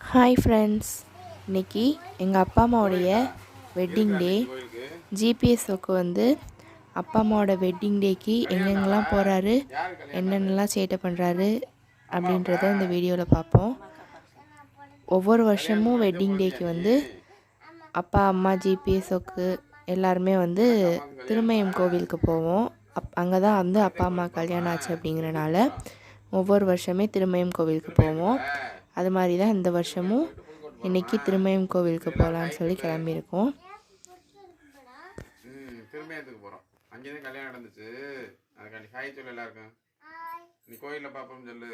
Hi friends இன்னைக்கு எங்கள் அப்பா அம்மாவுடைய வெட்டிங் டே ஜிபிஎஸ்ஓக்கு வந்து அப்பா அம்மாவோட வெட்டிங் டேக்கு எங்கெங்கெல்லாம் போகிறாரு என்னென்னலாம் சேட்டை பண்ணுறாரு அப்படின்றத இந்த வீடியோவில் பார்ப்போம் ஒவ்வொரு வருஷமும் வெட்டிங் டேக்கு வந்து அப்பா அம்மா ஜிபிஎஸ்ஓக்கு எல்லாருமே வந்து திருமயம் கோவிலுக்கு போவோம். அப் அங்கே தான் வந்து அப்பா அம்மா கல்யாணம் ஆச்சு அப்படிங்கிறனால ஒவ்வொரு வருஷமே திருமயம் கோவிலுக்கு போவோம். அது மாதிரி தான் இந்த வருஷமும் இன்னைக்கு திருமயம் கோவிலுக்கு போகலான்னு சொல்லி கிளம்பியிருக்கோம். ம் திருமயத்துக்கு போகிறோம் அங்கே தான் கல்யாணம் நடந்துச்சு. அதுக்காண்டி ஹாய் சொல்லு எல்லாருக்கும். நீ கோயிலில் பார்ப்போம் சொல்லு.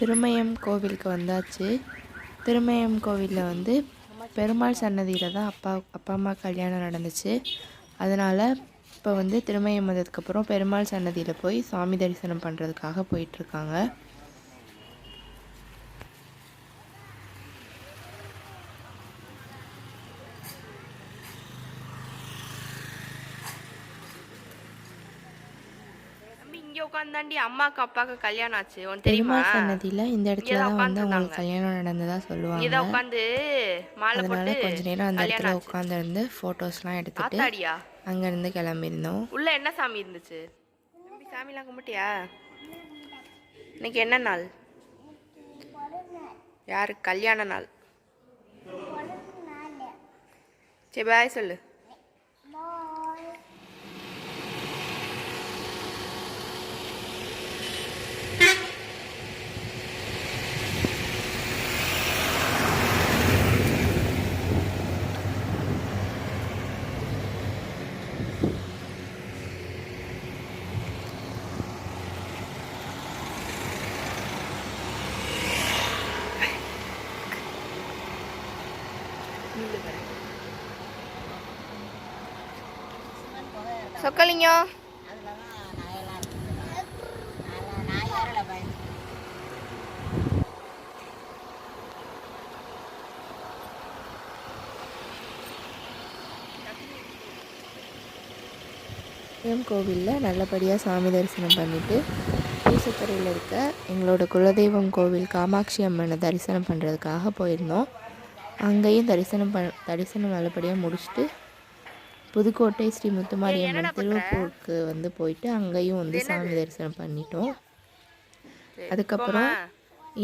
திருமயம் கோவிலுக்கு வந்தாச்சு. திருமயம் கோவிலில் வந்து பெருமாள் சன்னதியில் தான் அப்பா அப்பா அம்மா கல்யாணம் நடந்துச்சு. அதனால் இப்போ வந்து திருமயம் வந்ததுக்கப்புறம் பெருமாள் சன்னதியில் போய் சுவாமி தரிசனம் பண்ணுறதுக்காக போயிட்டுருக்காங்க இங்க உட்காந்தாண்டி அம்மாக்கு அப்பாக்கு கல்யாணம் ஆச்சு. உனக்கு தெரியுமா? சன்னதியில் இந்த இடத்துல தான் வந்து அவங்களுக்கு. கல்யாணம் நடந்ததா சொல்லுவாங்க. இங்கதான் உட்காந்து மாலை போட்டு கொஞ்ச நேரம் அந்த இடத்துல கல்யாணம் ஆச்சு. உட்காந்துருந்து ஃபோட்டோஸ்லாம் எடுத்துட்டு அங்கேருந்து கிளம்பியிருந்தோம். உள்ள என்ன சாமி இருந்துச்சு? தம்பி சாமிலாம் கும்பிட்டியா? இன்னைக்கு என்ன நாள்? யாரு? கல்யாண நாள். சரி பாய் சொல்லு. சொக்கலிங்கம் சிவன் கோவிலில் நல்லபடியாக சாமி தரிசனம் பண்ணிவிட்டு பூசத்துறையில் இருக்க எங்களோட குலதெய்வம் கோவில் காமாட்சி அம்மனை தரிசனம் பண்ணுறதுக்காக போயிருந்தோம். அங்கேயும் தரிசனம் ப தரிசனம் நல்லபடியாக முடிச்சுட்டு புதுக்கோட்டை ஸ்ரீ முத்துமாரியம்மன் திருவப்பூருக்கு வந்து போயிட்டு அங்கேயும் வந்து சாமி தரிசனம் பண்ணிட்டோம். அதுக்கப்புறம்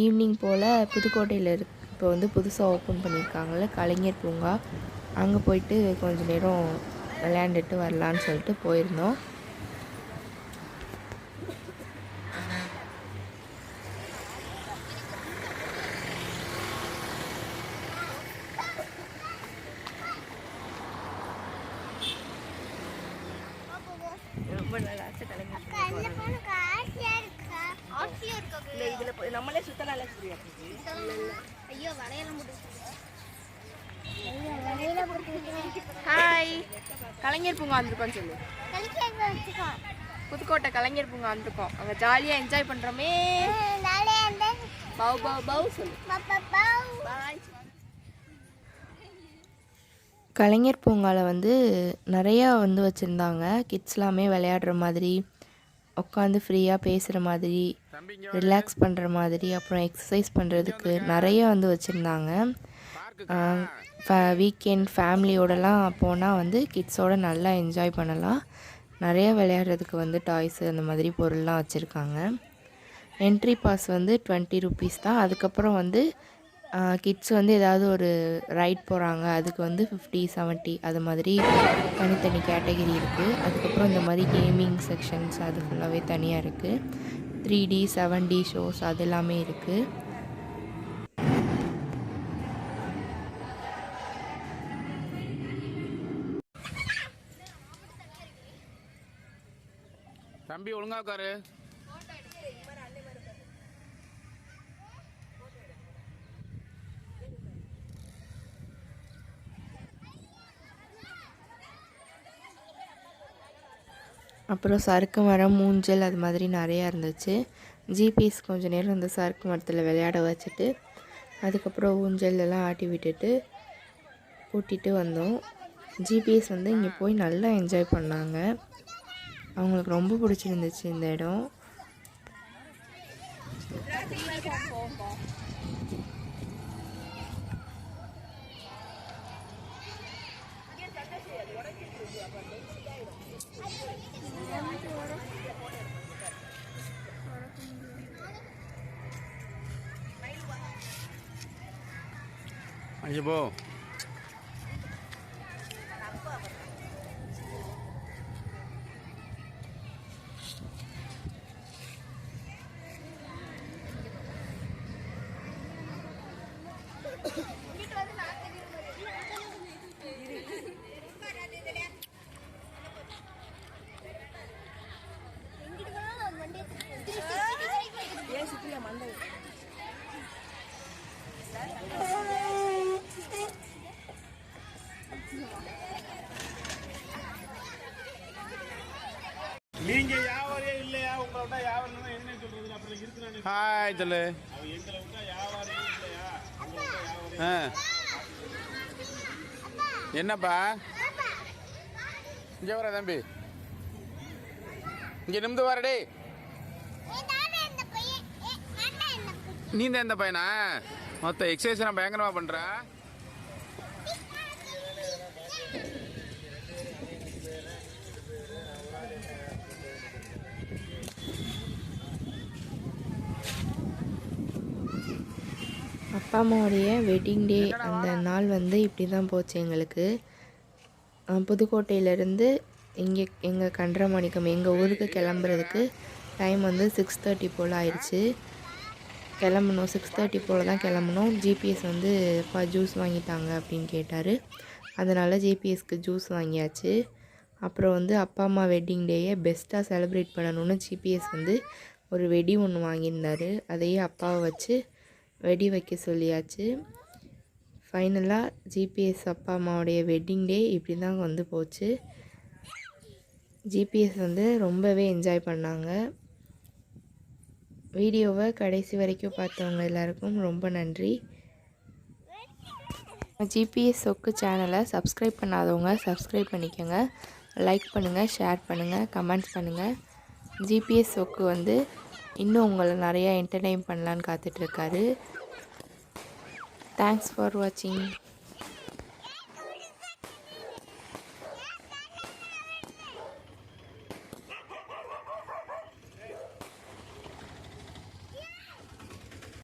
ஈவினிங் போல் புதுக்கோட்டையில் இருக்கு இப்போ வந்து புதுசாக ஓப்பன் பண்ணியிருக்காங்கல்ல கலைஞர் பூங்கா. அங்கே போயிட்டு கொஞ்ச நேரம் விளையாண்டுட்டு வரலான்னு சொல்லிட்டு போயிருந்தோம். ரொம்ப இதுல நம்மளே சுத்தலாம் ஐயோ ஹாய் கலைஞர் பூங்கா வந்திருக்கோம் சொல்லு. புதுக்கோட்டை கலைஞர் பூங்கா வந்திருக்கோம். அங்க ஜாலியா என்ஜாய் அந்த பவு பவு பவு சொல்லு. பாய் கலைஞர் பூங்காவில் வந்து நிறையா வந்து வச்சுருந்தாங்க. கிட்ஸ்லாமே விளையாடுற மாதிரி உட்காந்து ஃப்ரீயாக பேசுகிற மாதிரி ரிலாக்ஸ் பண்ணுற மாதிரி அப்புறம் எக்ஸசைஸ் பண்ணுறதுக்கு நிறைய வந்து வச்சுருந்தாங்க. வீக்கெண்ட் ஃபேமிலியோடலாம் போனால் வந்து கிட்ஸோட நல்லா என்ஜாய் பண்ணலாம். நிறைய விளையாடுறதுக்கு வந்து டாய்ஸு அந்த மாதிரி பொருள்லாம் வச்சுருக்காங்க. என்ட்ரி பாஸ் வந்து டுவெண்ட்டி ருபீஸ் தான். அதுக்கப்புறம் வந்து கிட்ஸ் வந்து ஏதாவது ஒரு ரைட் போகிறாங்க அதுக்கு வந்து ஃபிஃப்டி 70 அது மாதிரி தனித்தனி கேட்டகரி இருக்குது அதுக்கப்புறம் இந்த மாதிரி கேமிங் செக்ஷன்ஸ் அது ஃபுல்லாகவே தனியாக இருக்குது three D seven D shows அது எல்லாமே இருக்குது தம்பி ஒழுங்கா உட்காரு. அப்புறம் சறுக்கு மரம் மூஞ்சல் அது மாதிரி நிறையா இருந்துச்சு. ஜிபிஎஸ் கொஞ்ச நேரம் அந்த சறுக்கு மரத்தில் விளையாட வச்சுட்டு அதுக்கப்புறம் ஊஞ்சல் எல்லாம் ஆட்டி விட்டுட்டு கூட்டிகிட்டு வந்தோம். ஜிபிஎஸ் வந்து இங்கே போய் நல்லா என்ஜாய் பண்ணாங்க. அவங்களுக்கு ரொம்ப பிடிச்சிருந்துச்சு இந்த இடம். அங்கே போ நீங்க ஹாய் சொல்லு. ஆ. என்னப்பா? இங்கே வர தம்பி. இங்கே நிமிந்து வரடே நீ தான் இந்த பையனா? மொத்த எக்ஸசைஸ் நான் பயங்கரமா பண்ற அப்பா அம்மாவுடைய வெட்டிங் டே அந்த நாள் வந்து இப்படி தான் போச்சு எங்களுக்கு. புதுக்கோட்டையிலேருந்து இங்கே எங்கள் கன்றமாணிக்கம் எங்கள் ஊருக்கு கிளம்புறதுக்கு டைம் வந்து சிக்ஸ் தேர்ட்டி போல் ஆயிடுச்சு. கிளம்பணும். சிக்ஸ் தேர்ட்டி போல் தான் கிளம்பணும். ஜிபிஎஸ் வந்து அப்பா ஜூஸ் வாங்கிட்டாங்க அப்படின்னு கேட்டார். அதனால் ஜிபிஎஸ்க்கு ஜூஸ் வாங்கியாச்சு. அப்புறம் வந்து அப்பா அம்மா வெட்டிங் டேயை பெஸ்ட்டாக செலிப்ரேட் பண்ணணும்னு ஜிபிஎஸ் வந்து ஒரு வெடி ஒன்று வாங்கியிருந்தார். அதையே அப்பாவை வச்சு வெடி வைக்க சொல்லியாச்சு. ஃபைனலாக ஜிபிஎஸ் அப்பா அம்மாவுடைய வெட்டிங் டே இப்படி தான் வந்து போச்சு. ஜிபிஎஸ் வந்து ரொம்பவே என்ஜாய் பண்ணாங்க. வீடியோவை கடைசி வரைக்கும் பார்த்தவங்க எல்லாருக்கும் ரொம்ப நன்றி. ஜிபிஎஸ் சொக்கு சேனலை சப்ஸ்கிரைப் பண்ணாதவங்க சப்ஸ்கிரைப் பண்ணிக்கோங்க. லைக் பண்ணுங்கள் ஷேர் பண்ணுங்கள் கமெண்ட்ஸ் பண்ணுங்கள் ஜிபிஎஸ் சொக்கு வந்து இன்னும் உங்களை நிறையா என்டர்டெயின் பண்ணலான்னு காத்துட்ருக்காரு தேங்க்ஸ் ஃபார் வாட்சிங்